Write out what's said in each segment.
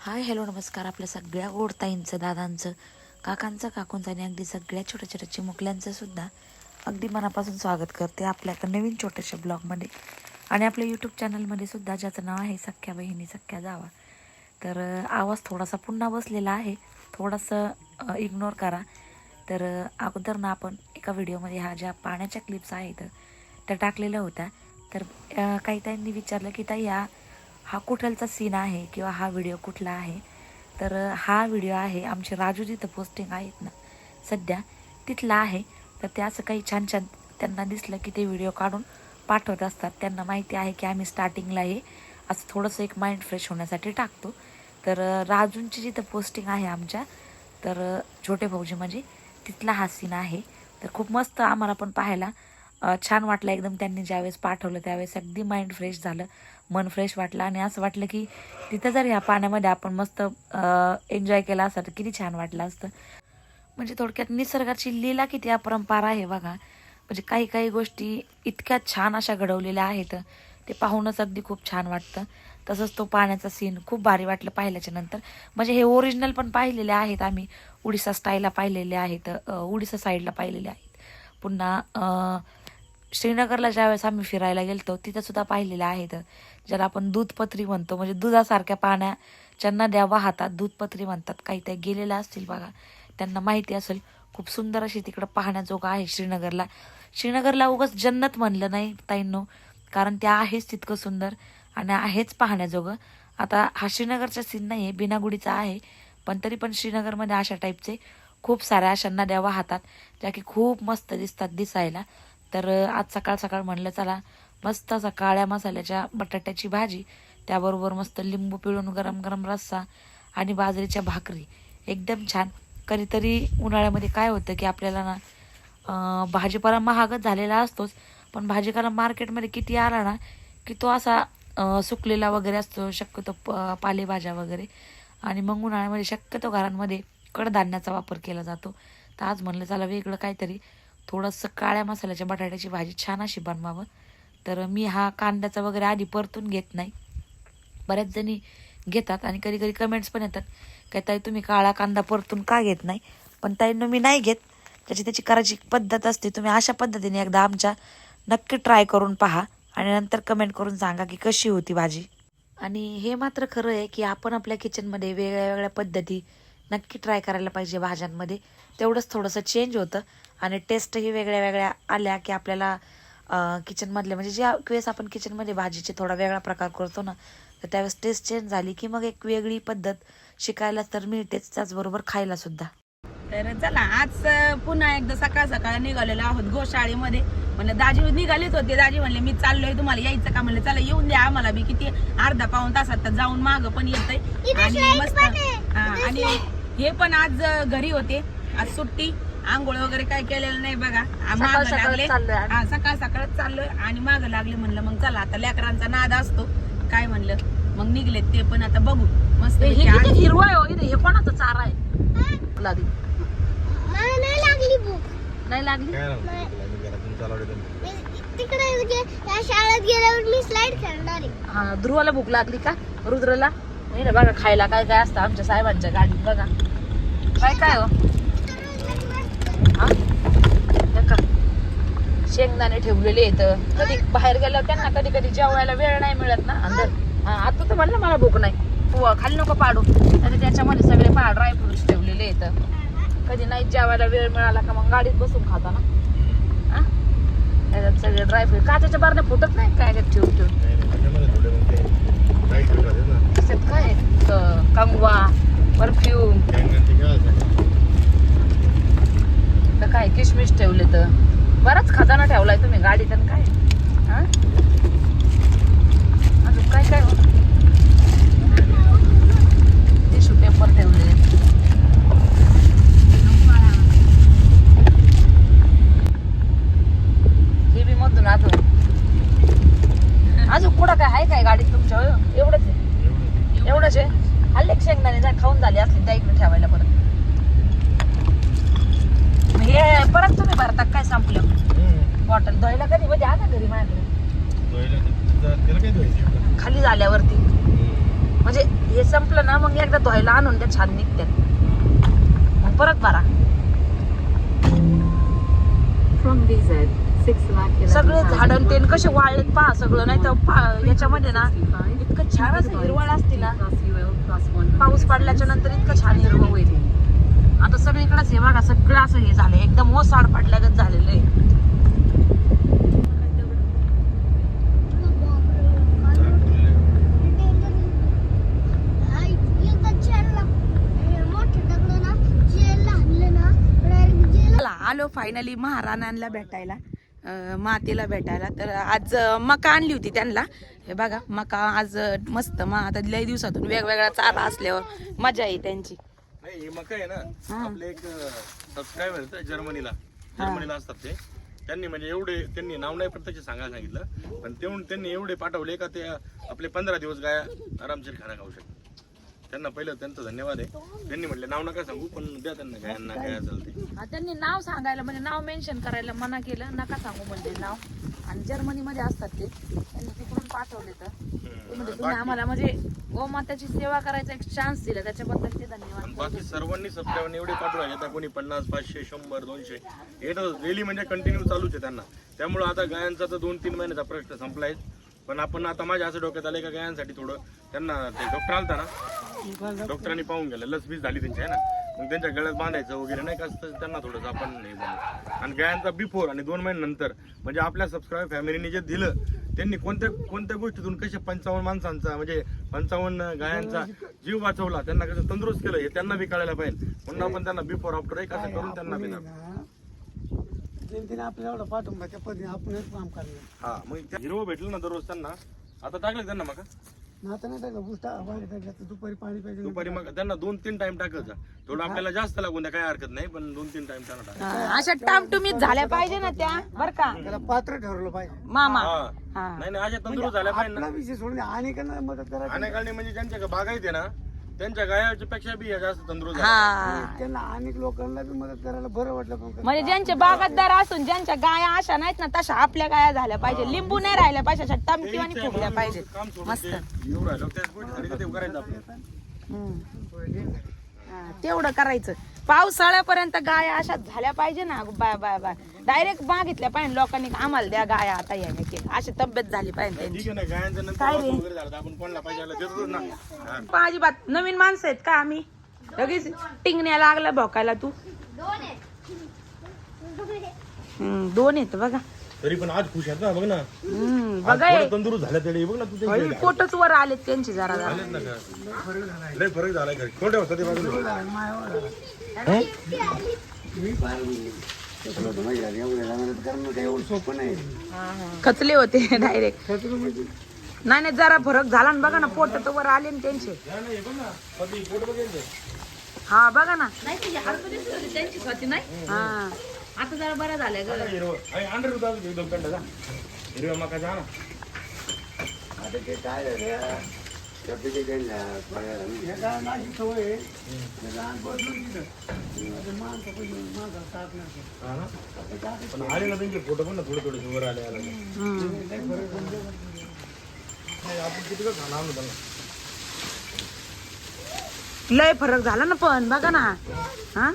Hi hello नमस्कार. आपल्या सगळ्या गोडताईंचं दादांचं. काकांचा काकूंचा आणि अगदी सगळ्या छोट्या छोट्या चिमुकल्यांचं सुद्धा अगदी मनापासून स्वागत करते आपल्या नवीन छोट्याशा ब्लॉगमध्ये. आणि आपल्या यूट्यूब चॅनलमध्ये सुद्धा ज्याचं नाव आहे सख्या बहिणी सख्या जावा. तर आवाज थोडासा पुन्हा बसलेला आहे. थोडंसं इग्नोर करा. तर अगोदर ना आपण एका व्हिडिओमध्ये ह्या ज्या पाण्याच्या क्लिप्स आहेत त्या टाकलेल्या होत्या. तर काही ताईंनी विचारलं की ताई ह्या हा कुठलचा सीन आहे किंवा हा व्हिडिओ कुठला आहे? तर हा व्हिडिओ आहे. आमचे राजू जिथं पोस्टिंग आहेत ना. सध्या तिथला आहे. तर ते असं काही छान छान त्यांना दिसलं की ते व्हिडिओ काढून पाठवत असतात. त्यांना माहिती आहे की आम्ही स्टार्टिंगला हे असं थोडंसं एक माइंड फ्रेश होण्यासाठी टाकतो. तर राजूंची जिथं पोस्टिंग आहे आमच्या तर छोटे भाऊजी म्हणजे तिथला हा सीन आहे. तर खूप मस्त आम्हाला पण पाहायला छान वाटलं. एकदम त्यांनी ज्यावेळेस पाठवलं त्यावेळेस अगदी माइंड फ्रेश झालं. मन फ्रेश वाटलं आणि असं वाटलं की तिथं जर ह्या पाण्यामध्ये आपण मस्त एन्जॉय केला असता तर किती छान वाटलं असतं. म्हणजे थोडक्यात निसर्गाची लीला किती अपरंपार आहे बघा. म्हणजे काही काही गोष्टी इतक्या छान अशा घडवलेल्या आहेत. ते पाहूनच अगदी खूप छान वाटतं. तसंच तो पाण्याचा सीन खूप भारी वाटलं पाहिल्याच्या नंतर. म्हणजे हे ओरिजिनल पण पाहिलेले आहेत आम्ही. उडीसा स्टाईलला पाहिलेले आहेत उडीसा साईडला पाहिलेले आहेत. पुन्हा श्रीनगरला ज्यावेळेस आम्ही फिरायला गेलतो तिथं सुद्धा पाहिलेले आहेत ज्याला आपण दूधपत्री म्हणतो म्हणजे दुधासारख्या पाण्याच्या नद्या वाहतात दूधपत्री म्हणतात. काही त्या गेलेल्या असतील बघा. त्यांना माहिती असेल खूप सुंदर अशी तिकडं पाहण्याजोगं आहे श्रीनगरला. श्रीनगरला उगाच जन्नत म्हणलं नाही ताईंनो कारण त्या आहेच तितकं सुंदर आणि आहेच पाहण्याजोगं. आता हा श्रीनगरचा सीन नाही आहे बिनागुडीचा आहे पण तरी पण श्रीनगरमध्ये अशा टाईपचे खूप साऱ्या अशा नद्या वाहतात ज्या की खूप मस्त दिसतात दिसायला. तर आज सकाळ सकाळ म्हणलं चला मस्त असा काळ्या मसाल्याच्या बटाट्याची भाजी त्याबरोबर मस्त लिंबू पिळून गरम गरम रस्सा आणि बाजरीच्या भाकरी. एकदम छान. कधीतरी उन्हाळ्यामध्ये काय होतं की आपल्याला ना भाजीपाला महागच झालेला असतोच पण भाजीपाला मार्केटमध्ये किती आला ना की तो असा सुकलेला वगैरे असतो शक्यतो प पालेभाज्या वगैरे. आणि मग उन्हाळ्यामध्ये शक्यतो घरांमध्ये कडधान्याचा वापर केला जातो. तर आज म्हणलं चला वेगळं काहीतरी थोडंसं काळ्या मसाल्याच्या बटाट्याची भाजी छान अशी बनवावं. तर मी हा कांद्याचा वगैरे आधी परतून घेत नाही. बऱ्याच जणी घेतात आणि कधी कधी कमेंट्स पण येतात काय ताई तुम्ही काळा कांदा परतून का घेत नाही? पण ताईंनो मी नाही घेत. त्याची त्याची करायची पद्धत असते. तुम्ही अशा पद्धतीने एकदा आमच्या नक्की ट्राय करून पहा आणि नंतर कमेंट करून सांगा की कशी होती भाजी. आणि हे मात्र खरं आहे की आपण आपल्या किचनमध्ये वेगळ्या वेगळ्या पद्धती नक्की ट्राय करायला पाहिजे भाज्यांमध्ये. तेवढंच थोडंसं चेंज होतं आणि टेस्टही वेगळ्या वेगळ्या आल्या की आपल्याला किचनमधले म्हणजे ज्या वेळेस आपण किचनमध्ये भाजीचे थोडा वेगळा प्रकार करतो ना तर त्यावेळेस टेस्ट चेंज झाली की मग एक वेगळी पद्धत शिकायला तर मिळतेच त्याचबरोबर खायला सुद्धा. तर चला आज पुन्हा एकदा सकाळ सकाळ निघालेलो आहोत गोशाळेमध्ये म्हणलं दाजी निघालेच होते. दाजी म्हणले मी चाललोय तुम्हाला यायचं का? म्हणलं चला येऊन द्या. आम्हाला बी किती अर्धा पाऊन तासात तर जाऊन माग पण येतंय. आणि मस्त हा, आणि हे पण आज घरी होते. आज सुट्टी. आंघोळ वगैरे काय केलेलं नाही बघा. माग सकाळ लागले. हा सकाळ सकाळच चाललोय आणि माग लागले म्हणलं मग चला आता लेकरांचा नाद असतो. काय म्हणलं? मग निघलेत ते पण आता बघू. मस्त हिरवा आहे हो, इथे हे कोणाचा चारा आहे? लागली नाही लागली? तिकडे म्हणजे शाळेत गेल्यावर मी स्लाइड खेळणार आहे. हा ध्रुवाला भूक लागली का? रुद्रला? नाही रे बघा खायला काय काय असतं आमच्या साहेबांच्या गाडीत बघा. काय काय हो? हा? हे का शेंगदाणे ठेवलेले आहेत. कधी बाहेर गेलं त्यांना कधी कधी जेवायला वेळ नाही मिळत ना. अंदर आता तर म्हणलं मला भूक नाही. तू खाली नको पाडू. आणि त्याच्यामध्ये सगळे पहा ड्रायफ्रुट्स ठेवलेले आहेत. कधी नाही जेवायला वेळ मिळाला का मग गाडीत बसून खाता ना. त्याच्यात सगळे ड्रायफ्रूट काचाच्या बारने फुटत नाही? काय ठेवून ठेवून? असत काय कंगवा परफ्यूम. तर काय किशमिश ठेवले तर बराच खजाना ठेवलाय तुम्ही गाडीत काय? अजून काय काय? टिशू पेपर ठेवले. हे बी मधून अजून अजून कुठं काय आहे काय गाडीत तुमच्या? एवढंच आहे. आहे हल्ले शेंगदाणे जा खाऊन झाले असले त्या इकडे ठेवायला परत. हे परत तुम्ही भरता काय संपलं? बॉटल धुवायला कधी? म्हणजे आता घरी माझ्याकडे? खाली झाल्यावरती. म्हणजे हे संपलं ना मग एकदा धुवायला आणून त्या छान निघतात मग परत भरा. 6 lakh सगळे झाडं तेन कसे वाळलेत पहा सगळं. नाही तर याच्यामध्ये ना इतकं छान असं हिरवळ असते ना. पाऊस पडल्याच्या नंतर इतकं छान हिरवं होईल. आता सगळीकडेच हे बघा सगळं असं हे झालं एकदम ओसाड पडल्यागत झालेलं आहे. आलो फायनली महाराणांना भेटायला. मातेला भेटायला. तर आज मका आणली होती त्यांना. हे बघा मका आज मस्त मग आता लई दिवसातून वेगवेगळा चारा असल्यावर मजा आहे त्यांची. नाही हे मका आहे ना. आपले एक सबस्क्रायबर जर्मनीला. जर्मनीला असतात ते. त्यांनी म्हणजे एवढे त्यांनी नाव नाही प्रत्यक्ष सांगायला सांगितलं. पण तेवढे त्यांनी एवढे पाठवले का ते आपले पंधरा दिवस गाया आरामशीर खाना खाऊ शकतात. त्यांना पहिलं त्यांचं धन्यवाद आहे. त्यांनी म्हटले नाव नका सांगू पण द्या त्यांना गायांना काय असेल ते. हा, त्यांनी नाव सांगायला म्हणजे नाव मेन्शन करायला मना केलं नका सांगू म्हणजे नाव. आणि जर्मनीमध्ये असतात ते. त्यांनी तिकडून पाठवले तर. ते म्हणजे तुम्ही आम्हाला म्हणजे गोमाताची सेवा करायचा एक चान्स दिला त्याच्याबद्दल ते आणि धन्यवाद बाकी सर्वांनी सबस्क्राईब एवढे पाठवले आता कोणी पन्नास पाचशे शंभर दोनशे. हे तर डेली म्हणजे कंटिन्यू चालूच आहे त्यांना. त्यामुळे आता गायांचा तर दोन तीन महिन्याचा प्रश्न संपलाय. पण आपण आता माझ्या असं डोक्यात आलंय का गायांसाठी थोडं. त्यांना ते डॉक्टर आलता ना? डॉक्टरांनी पाहून गेलं. लस बीस झाली त्यांची आहे ना? मग त्यांच्या गळ्यात बांधायचं वगैरे नाही का त्यांना थोडंसं आपण हे बनवू. आणि गायांचा बिफोर आणि दोन महिन्यानंतर म्हणजे आपल्या सबस्क्राईब फॅमिलीने जे दिलं त्यांनी कोणत्या कोणत्या गोष्टीतून कशा पंचावन्न माणसांचा म्हणजे पंचावन्न गायांचा जीव वाचवला त्यांना कसं तंदुरुस्त केलं हे त्यांना बी कळायला पाहिजे. म्हणून आपण त्यांना बिफोर आफ्टर एक असं करून त्यांना बी आपल्याला एवढा त्या पद्धतीने काम हा मग हिरवं भेटलं ना दररोज त्यांना. आता टाकलं त्यांना मग बाहेर टाकलं दुपारी पाणी पाहिजे दुपारी मग त्यांना दोन तीन टाइम टाकायचा थोडं आपल्याला जास्त लागून द्या काय हरकत नाही पण दोन तीन टाइम त्यांना टाकायचं अशा टामटुमीत झाल्या पाहिजे ना त्या बर का? त्याला पात्र ठरवलं पाहिजे. मामा. हा. हा. नाही नाही अशा तंदुरुस्त झाल्या पाहिजे आपला ना विषय सोडून आणि त्यांना मदत करायची. अनेकांनी म्हणजे ज्यांच्या बागायत आहे ना त्यांच्या गायाच्या पेक्षा बी जास्त तंदुरुस्त. हा. त्यांना अनेक लोकांना बी मदत करायला बरं वाटलं पण म्हणजे ज्यांचे बागायतदार असून ज्यांच्या गाया अशा नाहीत ना तशा आपल्या गाया झाल्या पाहिजे. लिंबू नाही राहिल्या पाहिजे अशा टमकिव आणि फुगल्या पाहिजे. काम सोडून मस्त. ते येऊ राहिलं. त्याच गोष्टी झाली का ते करायचं आपल्याला. हम्म. हा, तेवढं करायचं. पावसाळ्यापर्यंत गाया अशा झाल्या पाहिजे ना बाय बाय बाय. डायरेक्ट मागितल्या पाहिजे लोकांनी आम्हाला द्या गाया आता याने की अशी तब्येत झाली पाहिजे त्यांची. काय रे? अजिबात नवीन माणसं आहेत का आम्ही? लगेच टिंगण्या लागला भोकायला तू. हम्म, दोन आहेत बघा. तरी पण आज खुश आहेत ना बघ ना. हम्म, बघा. हे. तंदुरुस्त झाल्या तरी बघ ना तू ते अरे, पोटच वर आलेत त्यांची जरा जरा. लय फरक झालाय कोणत्या होता ते बाजूला? नाही खचले होते डायरेक्ट म्हणजे नाही नाही जरा फरक झाला ना बघा ना पोट तर वर आले ना त्यांचे. हा बघा ना. त्यांची स्वती नाही? हा. आता जरा बरं झालंय ग. हिरवं हिरव्या मकाचा ना. आता ते काय झालं? तब्येती गेल्या हे काय माझी सवय आहे? ते लहान बदलून दिलं ते माणसं पहिली माणसं साथ नाही ना? पण आले ना त्यांचे फोटो पण ना थोडे थोडे वर आले आले नाही, आपण किती का खाणार त्यांना? लय फरक झाला ना पण बघा ना. हा?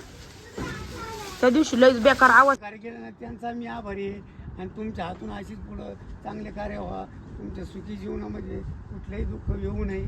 त्या दिवशी लयच बेकार आवाज. कार्य केलं ना त्यांचा मी आभारी आहे. आणि तुमच्या हातून अशीच पुढं चांगले कार्य व्हा. तुमच्या सुखी जीवनामध्ये कुठलंही दुःख येऊ नये.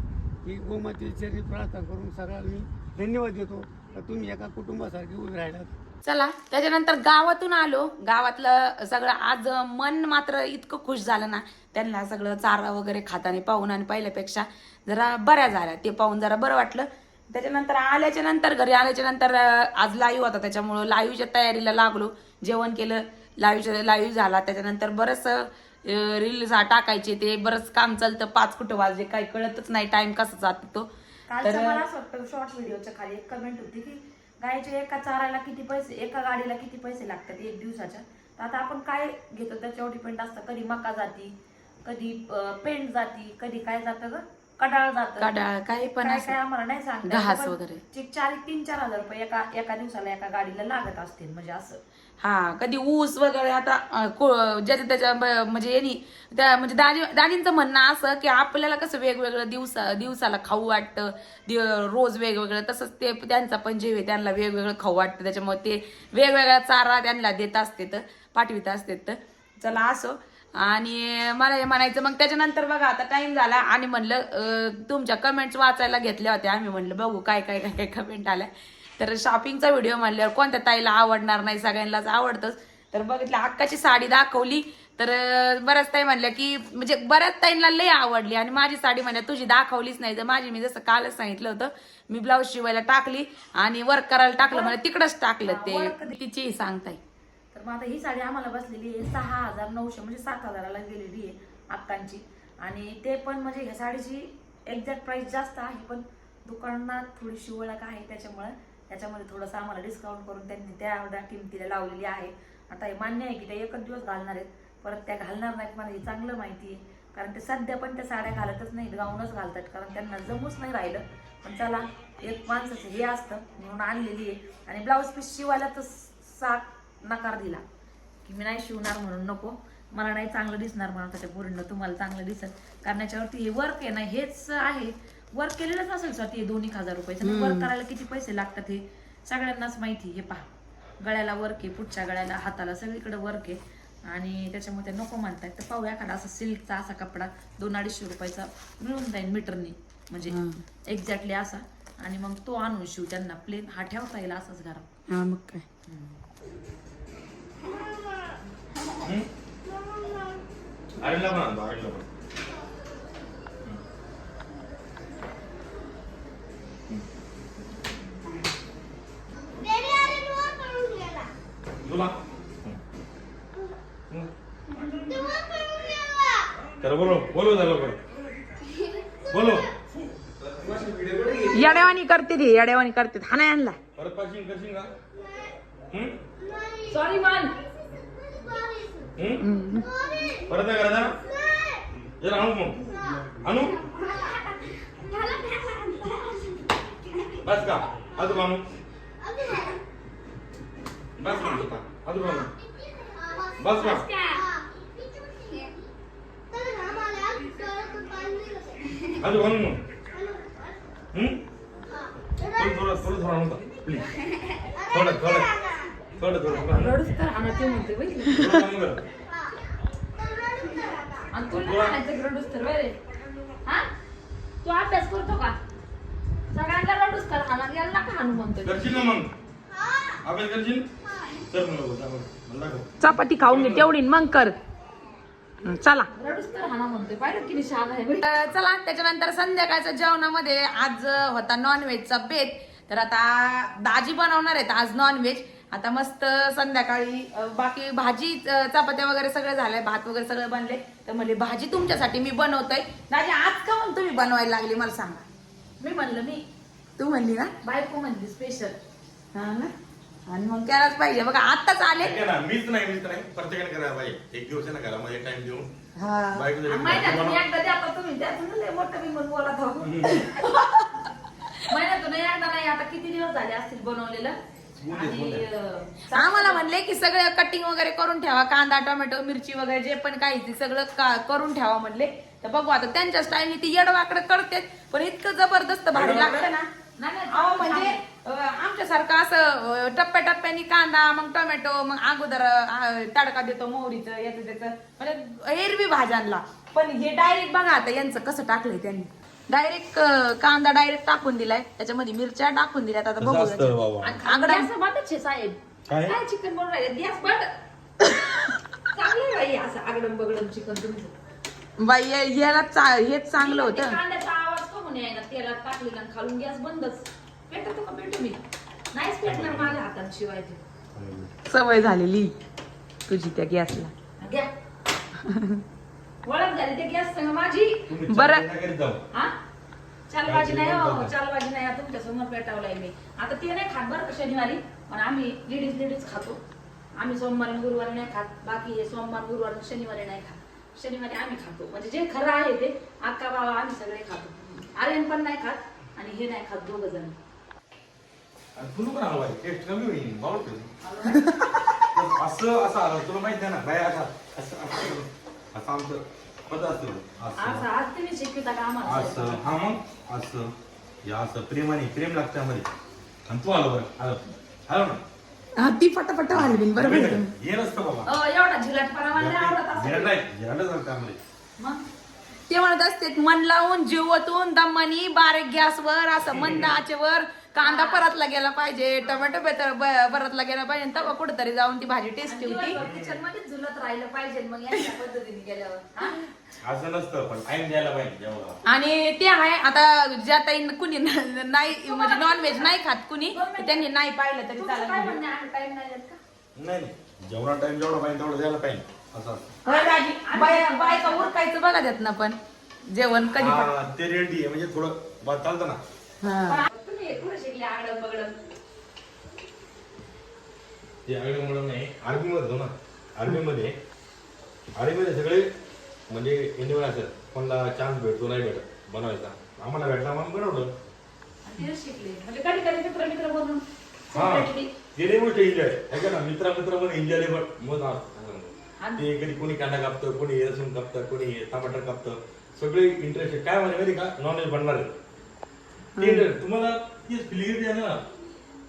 ही गोमातेचरणी प्रार्थना करून सगळ्याला मी धन्यवाद देतो. तर तुम्ही एका कुटुंबासारखी उभे राहिलात. चला त्याच्यानंतर गावातून आलो. गावातलं सगळं आज मन मात्र इतकं खुश झालं ना. त्यांना सगळं चारा वगैरे खाताने पाहून आणि पहिल्यापेक्षा जरा बऱ्या झाल्या. ते पाहून जरा बरं वाटलं. त्याच्यानंतर आल्याच्यानंतर घरी आल्याच्यानंतर आज लाईव्ह होता. त्याच्यामुळं लाईव्हच्या तयारीला लागलो. जेवण केलं. लाईव्हच्या लाईव्ह झाला. त्याच्यानंतर बरंच रील्स टाकायचे ते. बरंच काम चालतं. पाच कुठं वाजले काही कळतच नाही. टाइम कसा जातो तो. तर मला असं वाटतं शॉर्ट व्हिडिओच्या खाली एक कमेंट होती की गायच्या एका चाराला किती पैसे एका गाडीला किती पैसे लागतात एक दिवसाच्या? तर आता आपण काय घेतो? त्याच्यावर डिपेंड असतं. कधी मका जाती कधी पेंट जाती कधी काय जातं ग? कडाळ जातं. कडाळ काही पण काय आम्हाला नाही सांगता घास वगैरे. चार तीन चार हजार रुपये एका एका दिवसाला एका गाडीला लागत असतील. म्हणजे असं. हा कधी ऊस वगैरे आता को- ज्याच्या त्याच्या म्हणजे यांनी त्या म्हणजे दाजी दाजींचं म्हणणं असं की आपल्याला कसं वेगवेगळं दिवसा दिवसाला खाऊ वाटतं दिव- रोज वेगवेगळं तसंच ते त्यांचा पण जीव आहे त्यांना वेगवेगळं खाऊ वाटतं त्याच्यामुळे ते वेगवेगळा चारा त्यांना देत असते तर पाठवित असते तर चला असो. आणि मला हे म्हणायचं मग त्याच्यानंतर बघा आता टाईम झाला आणि म्हणलं तुमच्या कमेंट्स वाचायला घेतल्या होत्या आम्ही म्हणलं बघू काय काय काय काय कमेंट आल्या. तर शॉपिंगचा व्हिडिओ म्हणल्यावर कोणत्या ताईला आवडणार नाही सगळ्यांनाच आवडतंच. तर बघितलं अक्काची साडी दाखवली. तर बऱ्याच ताई म्हणल्या की म्हणजे बऱ्याच ताईंना लय आवडली. आणि माझी साडी म्हणल्या तुझी दाखवलीच नाही. तर माझी मी जसं कालच सांगितलं होतं मी ब्लाऊज शिवायला टाकली आणि वर्क करायला टाकलं. मला तिकडंच टाकलं ते. तिची सांगताय तर मग आता ही साडी आम्हाला बसलेली आहे सहा हजार नऊशे म्हणजे सात हजाराला गेलेली आहे अक्कांची. आणि ते पण म्हणजे ह्या साडीची एक्झॅक्ट प्राइस जास्त आहे पण दुकानात थोडीशी ओळख आहे त्याच्यामुळे. त्याच्यामध्ये थोडंसं आम्हाला डिस्काउंट करून त्यांनी त्या किमतीला लावलेली आहे. आता हे मान्य आहे की त्या एकच दिवस घालणार आहेत. परत त्या घालणार नाहीत मला हे चांगलं माहिती आहे. कारण ते सध्या पण त्या साड्या घालतच नाहीत गाऊनच घालतात. कारण त्यांना जमूच नाही राहिलं. पण चला एक माणसाचं हे असतं म्हणून आणलेली आहे. आणि ब्लाऊज पीस शिवायला तर सात नकार दिला. की मी नाही शिवणार म्हणून नको. मला नाही चांगलं दिसणार म्हणून त्याच्या पूर्ण तुम्हाला चांगलं दिसेल. कारण याच्यावरती हे वर्क आहे ना हेच आहे. वर्क केलेलंच असेल स्वतः हे दोन एक हजार रुपयाचं वर्क करायला किती पैसे लागतात हे सगळ्यांनाच माहिती. हे पहा. गळ्याला वर्क आहे पुढच्या गळ्याला हाताला सगळीकडे वर्क आहे. आणि त्याच्यामुळे ते नको म्हणतात तर पाहू एखादा असा सिल्कचा असा कपडा दोन अडीचशे रुपयाचा मिळून जाईल मीटरने. म्हणजे एक्झॅक्टली असा. आणि मग तो आणून शिव त्यांना प्लेन हा ठेवता येईल असाच घरात. हा मग काय? आईला तुला. बोलो बोलो झालं बरं बोलो. येड्यावानी करते ती येड्यावानी करते हा नाही आणला. परत पाचशील करशील का? हम्म? सॉरी मान हम्म? परत नाही करायचा? जरा आणू मग. आणू? बस का. अजून आणू बस म्हणतो अजून बस आम्हाला कसं. अजून आणू मग हम्म? थोडं थोडं थोडं थोडं आणू का प्लीज थोडं थोडं थोडं थोडं थोडं आणू. रडूच तर आणा ते म्हणते. थोडं आणू बरं. तर रडून करा. आणि तू नाही आणायचं की रडूच तर बरे हा तू अभ्यास करतो का सगळ्यांना रडूच कर आणा याला का आणू म्हणतोय करशील ना मग अभ्यास करशील चपाती खाऊन घे तेवढी मग कर. चला. चला त्याच्यानंतर संध्याकाळच्या जेवणामध्ये आज होता नॉनव्हेजचा बेत. तर आता दाजी बनवणार आहेत आज नॉनव्हेज आता मस्त संध्याकाळी बाकी भाजी चपात्या वगैरे सगळं झालंय भात वगैरे सगळं बनले. तर म्हणले भाजी तुमच्यासाठी मी बनवतोय. दाजी आज का म्हणून तुम्ही बनवायला लागली मला सांगा. मी म्हणलं मी. तू म्हणली ना? बायको म्हणली स्पेशल हा ना? आणि मग करायलाच पाहिजे. बघा आताच आले. ऐका ना मीच नाही मीच नाही. प्रत्येकाने करायला पाहिजे. एक दिवस आहे ना घरामध्ये टाइम देऊन. हा. बायको जरी महिन्यातून बनवा- एकदा द्या आता तुम्ही त्यातून लय मोठं मी म्हणून बोलत आहो. महिन्यातून एकदा नाही आता किती दिवस झाले असतील बनवलेलं? आणि अं, आम्हाला म्हणले की सगळं कटिंग वगैरे करून ठेवा कांदा टोमॅटो मिरची वगैरे जे पण काही ते सगळं का- करून ठेवा म्हणले. तर बघू आता त्यांच्या स्टाईलने ती येडवाकडे करते पण इतकं जबरदस्त भारी लागतं ना. नाही, नाही, अहो म्हणजे आमच्यासारखं असं टप्प्याटप्प्याने कांदा मग टोमॅटो मग अगोदर तडका देतो मोहरीचं याचं त्याचं. म्हणजे एरवी भाज्यांना पण हे डायरेक्ट बघा आता यांचं कसं टाकलंय त्यांनी. डायरेक्ट कांदा डायरेक्ट टाकून दिलाय. त्याच्यामध्ये मिरच्या टाकून दिल्यात. आता बघू असं असतं बाबा. आणि आगडा गॅस बंदच आहे साहेब. काय? चिकन बनवून राहिले? गॅस चांगलं बाई असं आगडम बगडम चिकन तुमचं. बाई याला हेच चांगलं होतं. कांद्याचा आवाज कमून यायला तेलात टाकलेला खालून गॅस बंदच. पेटतो का? पेटू मी. नाहीच पेटणार माझ्या हातात शिवाय ते सवय झालेली तुझी त्या गॅसला. घ्या. ओळख झाली ते गॅस संग माझी. तुम्ही बरं. जाऊ. हा? चालबाजी नाही हो चालबाजी नाही. आता तुमच्यासमोर पेटावलाय मी. आता ते नाही खात बरं का शनिवारी पण आम्ही लेडीज लेडीज खातो. आम्ही सोमवारी आणि गुरुवारी नाही खात. बाकी हे सोमवार गुरुवार आणि शनिवारी नाही खात. शनिवारी आम्ही खातो. म्हणजे जे खरं आहे ते अक्का बाबा आम्ही सगळे खातो. आर्यन पण नाही खात आणि हे नाही खात दोघ जण. तुला पण हलवा टेस्ट कमी होईल असं असं आलं तुला माहिती आहे ना. बाय असं असं आमचं पद असं. असं हा मग? असं. या असं. प्रेमाने प्रेम लागतं त्यामध्ये आणि तू आलो बरं. आलो आलो ना. हा, ती पटापट हलवीन बरोबर. ये नसतं बाबा अं, एवढा झिलाटपणा मला नाही आवडत असं. जिराड नाही जिराडच झालं त्यामध्ये. मग? ते म्हणत असते मन लावून जीवतून दमानी बारीक गॅसवर असं मंद आचेवर कांदा परतला गेला पाहिजे टोमॅटो बेतर परतला गेला पाहिजे तेव्हा कुठेतरी जाऊन ती भाजी टेस्टी होती किचनमध्ये झुलत राहिलं पाहिजे मग यांच्या पद्धतीने गेल्यावर हा? असं नसतं पण टाइम द्यायला पाहिजे जेव्हा आणि ते आहे आता ज्या ताई कुणी न- नाही म्हणजे नॉनव्हेज नाही खात कुणी तर त्यांनी नाही पाहिलं तरी तुमचं काय चालेल म्हणणं आहे? टाइम नाही देत का? नाही नाही. जेवढा टाइम जेवढा पाहिजे तेवढं द्यायला पाहिजे. असं असतं. बाय- बायका उरकायचं बघा त्यात ना पण. जेवण कधी पण. हा, ते रेडी आहे. म्हणजे थोडं बा- चालतं ना. हा. तुम्ही कुठे शिकले ते आगळे म्हणून नाही आर्मी मध्ये होतो ना. आर्मी मध्ये आर्मी मध्ये सगळे म्हणजे इंडिव्हिज्युअल असतात. कोणाला चान्स भेटतो नाही भेटत. बनवायचा. आम्हाला भेटला म्हणून बनवलं. ते शिकले. म्हणजे कधी कधी मित्र मित्र बनून हा separately. गेले गोष्ट एन्जॉय आहे ना मित्रा मित्र एन्जॉय मग आणि- ते कधी कोणी कांदा कापतं कोणी लसूण कापतं कोणी टमाटर कापतं. सगळे इंटरेस्ट काय म्हणजे माहिती का? नॉनव्हेज बनणार आहे ते interest. तुम्हाला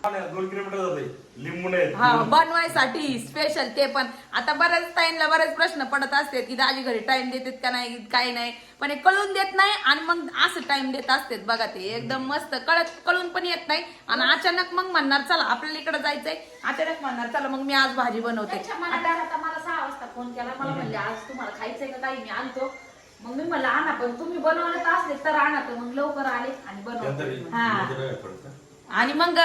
दोन किलोमीटर जाते. लिंबू नाही हा बनवायसाठी स्पेशल ते पण. आता बऱ्याच टाइमला बरेच प्रश्न पडत असतात की दाजी घरी टाइम देतात का नाही काही नाही. पण हे कळून देत नाही आणि मग असं टाइम देत असतात. बघा ते एकदम मस्त कळत कळून पण येत नाही. आणि अचानक मग म्हणणार चला आपल्याला इकडे जायचंय. अचानक म्हणणार चला मग मी आज भाजी बनवते. त्यांच्या मनात आता मला सहा वाजता फोन केला. मला म्हणले आज तुम्हाला खायचंय का काही? मी आणतो. मग मी म्हणलं आणा पण तुम्ही बनवले तर असले तर आणा. तर मग लवकर आले आणि बनवले. हा. आणि मग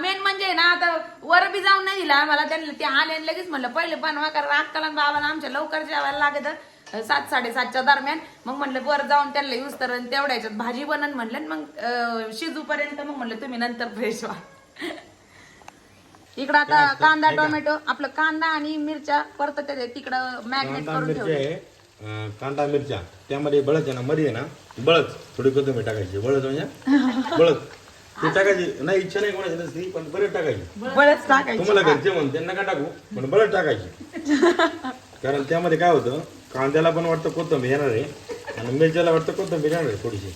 मेन म्हणजे ना आता वर बी जाऊन नाही दिला. आम्हाला त्यांना ते आले आणि लगेच म्हणलं पहिले बनवा कारण अक्काला आणि बाबाला आमच्या लवकर जेवायला लागत. सात साडेसातच्या दरम्यान. मग म्हणलं वर जाऊन त्यांना यूज तर तेवढ्या याच्यात भाजी बनन म्हणलं आणि मग शिजूपर्यंत मग म्हणलं तुम्ही नंतर फ्रेश व्हा. इकडं आता कांदा टोमॅटो आपलं कांदा आणि मिरच्या परत तिकडं मॅग्नेट करून ठेवले आहे. अं, कांदा मिरच्या. त्यामध्ये बळच आहे ना मध्ये आहे ना बळच थोडी कोथिंबीर टाकायची. बळच म्हणजे? बळच ते टाकायची. नाही इच्छा नाही कोणाची नसती पण बरेच टाकायची. बरंच टाकायचं. तुम्हाला घरचे म्हणते नका टाकू. पण बळच टाकायची. कारण त्यामध्ये काय होतं कांद्याला पण वाटतं कोथिंबीर येणार आहे आणि मिरच्याला वाटतं कोथिंबीर येणार आहे थोडीशी.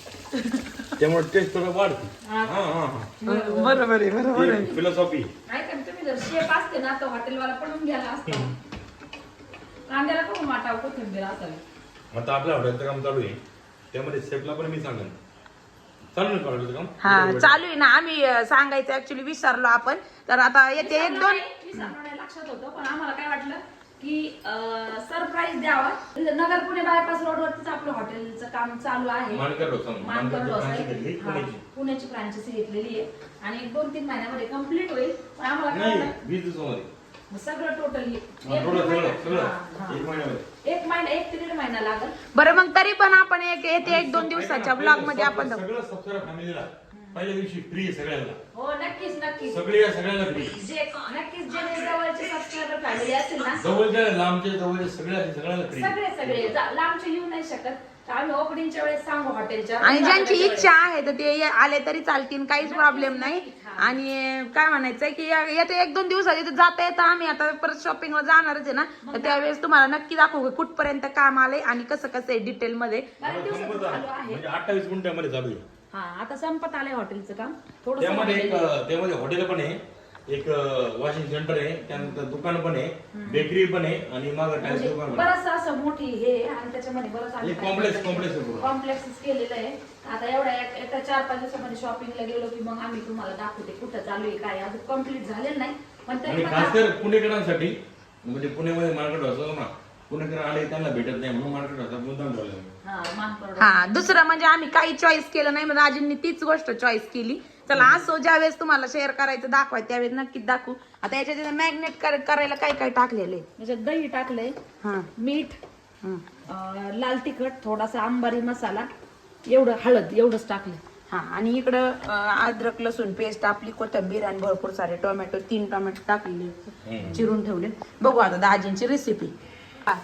त्यामुळे टेस्ट थोडं वाढते. हा हा हा. बरोबर आहे बरोबर फिलॉसॉफी नाही तुम्ही जर शेफ असते ना तर हॉटेलवाला पडून गेला असता. कांद्याला करून वाटाव कोथिंबीर असावी. आता आपल्या हॉटेलचं काम चालू आहे. त्यामध्ये सेफला पण मी सांगेन. चालू आहे का हॉटेलचं काम? हा चालू आहे ना. आम्ही अं, सांगायचं ऍक्च्युली विसरलो आपण. तर आता येते एक दोन. लक्षात होतं. पण आम्हाला काय वाटलं की सरप्राईज द्यावा. नगर पुणे बायपास रोडवरतीच आपलं हॉटेलचं काम चालू आहे. मानकर डोसा. मानकर मानकर डोसा franchise आहे. घेतली, हा, पुण्याची. पुण्याची फ्रँचायसी घेतलेली आहे. आणि एक दोन तीन महिन्यामध्ये कंप्लीट होईल. पण आम्हाला काय नाही वाटलं, वीस दिवसामध्ये. मग सगळं टोटली एक महिना एक ते दीड महिना लागल. बरं मग तरी पण आपण एक येते एक दोन दिवसाच्या ब्लॉगमध्ये आपण जाऊ. सगळं सबस्क्राईब फॅमिलीला पहिल्या दिवशी फ्री आहे सगळ्यांना. हो नक्कीच नक्कीच. सगळे या सगळ्यांना फ्री जे नक्कीच जे जवळचे सबस्क्रायबर फॅमिली असतील ना. जवळच्या लांबच्या जवळच्या सगळ्या सगळ्यांना फ्री सगळे सगळे. लांबचे येऊ नाही शकत. आम्ही ओपनिंगच्या वेळेस सांगू हॉटेलच्या आणि ज्यांची इच्छा आहे तर ते ये- आले तरी चालतील काहीच प्रॉब्लेम नाही. आणि काय म्हणायचंय की या- येते एक दोन दिवसात इथे जाता येतं आम्ही आता परत शॉपिंगला जाणारच आहे ना. तर त्यावेळेस तुम्हाला नक्की दाखवू की कुठपर्यंत काम आलंय आणि कसं कसं आहे डिटेल मध्ये. बऱ्याच दिवसाचं चालू आहे. म्हणजे अठ्ठावीस मिनिटामध्ये चालू आहे. हा आता संपत आलंय हॉटेलचं काम. थोडं त्यामध्ये एक त्यामध्ये हॉटेल पण आहे. एक वॉशिंग सेंटर आहे त्यानंतर दुकान पण आहे बेकरी पण आहे आणि मागं टायर्स दुकान पण आहे. बरंच असं मोठी हे आहे आणि त्याच्यामध्ये बरंच एक कॉम्प्लेक्स कॉम्प्लेक्स आहे पूर्ण. कॉम्प्लेक्स केलेलं आहे आता एवढ्या एक- एका चार पाच दिवसामध्ये शॉपिंगला गेलो की मग आम्ही तुम्हाला दाखवते कुठं चालू आहे काय अजून कंप्लीट झालेलं नाही पण आणि तरी पण खास कर पुणेकरांसाठी म्हणजे पुण्यामध्ये मार्केट असतो ना पुणेकर आले त्यांना भेटत नाही म्हणून मार्केट असतात मुद्दाम ठेवलं हा. हा दुसरं म्हणजे आम्ही काही चॉईस केलं नाही म्हणजे आजींनी तीच गोष्ट चॉईस केली चला असो ज्यावेळेस तुम्हाला शेअर करायचं दाखवाय त्यावेळेस नक्कीच दाखवू. आता याच्यात मॅग्नेट करायला काय काय टाकलेलं आहे? त्याच्यात दही टाकलंय हा. मीठ हा. अं, लाल तिखट थोडासा अंबारी मसाला एवढं हळद एवढंच टाकलं हा आणि इकडं अं, अद्रक लसूण पेस्ट आपली कोथिंबीर आणि भरपूर सारे टोमॅटो तीन टोमॅटो टाकलेले चिरून ठेवले बघू आता दाजींची रेसिपी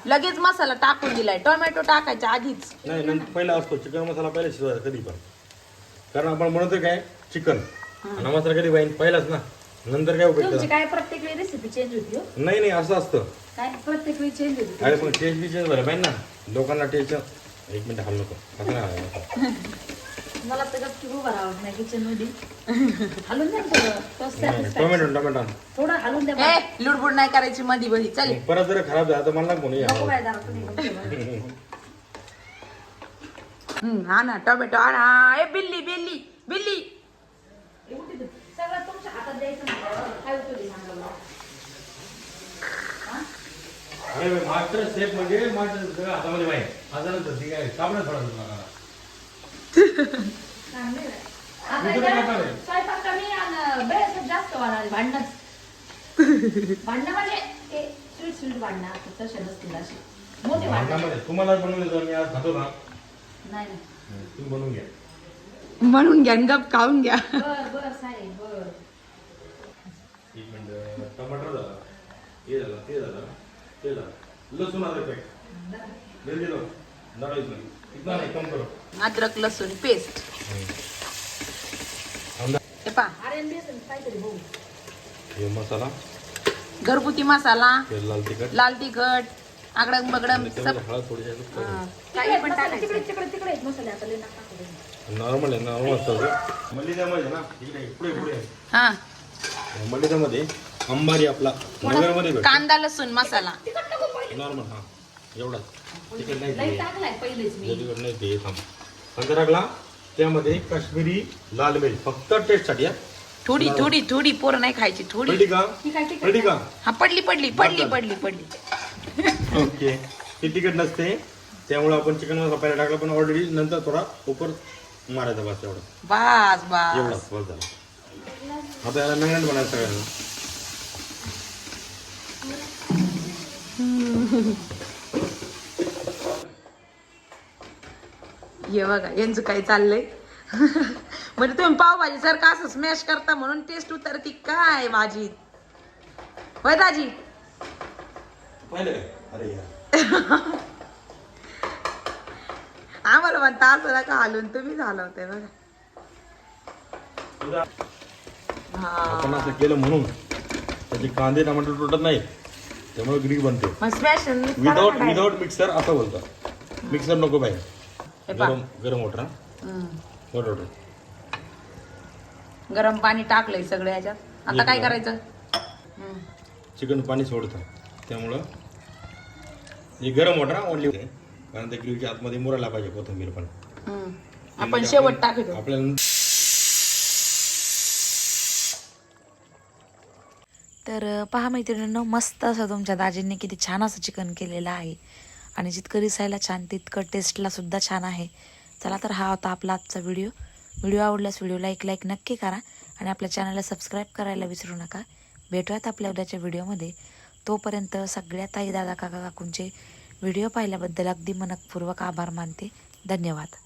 लगेच मसाला टाकून दिलाय. टोमॅटो टाकायच्या आधीच. नाही नंतर पहिला असतो चिकन मसाला पहिला शिजवायचा कधी पण कारण आपण म्हणतोय काय चिकन. आणि मसाला कधी पाहिजे पहिलाच ना. नंतर काय उपयोग तुमची? काय प्रत्येक वेळी रेसिपी चेंज होती हो? नाही नाही असं असतं. काय प्रत्येक वेळी चेंज होती अरे पण टेस्ट बी चेंज झालं पाहिजे ना? लोकांना टेस्ट एक मिनिट हल नको. असं नाही. मला तर गपचूप उभं राहत नाही किचनमध्ये हलून द्या ना थोडं. तोच नाही, satisfaction. टोमॅटो टोमॅटो थोडं हलून द्या ए. लुडबुड नाही करायची मधी बधी चल. मग परत जर खराब झाला तर मला कोणी नको बाय दारा तुम्ही गपचूप. हम्म, हा ना टोमॅटो ना ए बिल्ली बिल्ली बिल्ली. सगळं तुमच्या हातात द्यायचं ना काय होतं ते सांगा बरं. अरे मास्टर शेफ म्हणजे मास्टर सगळं हातामध्ये थोडा? स्वयंपाक कमी आणि जास्त भांडणच भांडणं. म्हणजे ते स्वीट स्वीट भांडणं. असतात तसे नसतील अशी मोठे भांडणं. भांडणामध्ये तुम्हाला बनवून देतो मी आज खातो ना? नाही. तुम्ही बनवून घ्या. म्हणून घ्या गप खाऊन घ्या. बर बर साहेब बर. एक मिनिट टमाटर झाला. हे झालं ते झालं ते झालं. लसूण आता पॅक जल्दी लो नडायचं नाही. इतना नाही कम करो. अद्रक लसूण पेस्ट हे पा हे मसाला. घरगुती मसाला. लाल तिखट. लाल तिखट. आगडम बगडम आणि सब हा, काही पण. नॉर्मल आहे नॉर्मल. हा. मलिदामध्ये अंबारी आपला नगरमध्ये कांदा लसूण मसाला. नॉर्मल हा. एवढा. नाही ते. टाकलाय पहिलेच मी. जे तिखट नाही ते थांब नंतर टाकला त्यामध्ये काश्मीरी लाल मिरची फक्त टेस्टसाठी थोडी थोडी थोडी पोरं नाही खायची थोडी. ही पडली का? हा पडली पडली पडली पडली पडली. ओके. ती तिखट नसते. त्यामुळे आपण चिकन मसाला पहिला टाकला पण ऑलरेडी नंतर थोडा उपर मारायचा बस एवढा. बास बास. एवढा बस झाला. आता याला नंगण बनायचं सगळ्यांना. हे बघा यांचं काय चाललंय? म्हणजे तुम्ही पावभाजी सारखं असं स्मॅश करता म्हणून टेस्ट उतरती काय भाजी? होय दाजी? पाहिलं आम्हाला म्हणता असं नका हालून तुम्ही झालं होतं बघा. आपण असं केलं म्हणून. त्याचे कांदे टमाटर तुटत नाही. त्यामुळे ग्रीक बनते. विदाउट विदाउट मिक्सर असं बोलतात. मिक्सर नको पाहिजे पहा. गरम गरम वॉटर हा? हॉट वॉटर गरम पाणी टाकलंय सगळं याच्यात आता काय करायचं. चिकन पाणी सोडतं त्यामुळं हे गरम वॉटर ओनली कारण त्या ग्रीवच्या आतमध्ये मुरायला पाहिजे कोथिंबीर पण. आपण शेवट टाकतो. आपल्याला तर पहा मैत्रिणींनो मस्त असं तुमच्या दाजींनी किती छान असं चिकन केलेलं आहे. आणि जितकं दिसायला छान तितकं टेस्टला सुद्धा छान आहे. चला तर हा होता आपला आजचा व्हिडिओ व्हिडिओ आवडल्यास व्हिडिओला एक लाईक नक्की करा. आणि आपल्या चॅनलला सबस्क्राईब करायला विसरू नका. भेटूयात आपल्या उद्याच्या व्हिडिओमध्ये तोपर्यंत सगळ्या ताई दादा काका काकूंचे व्हिडिओ पाहिल्याबद्दल अगदी मनपूर्वक आभार मानते. धन्यवाद.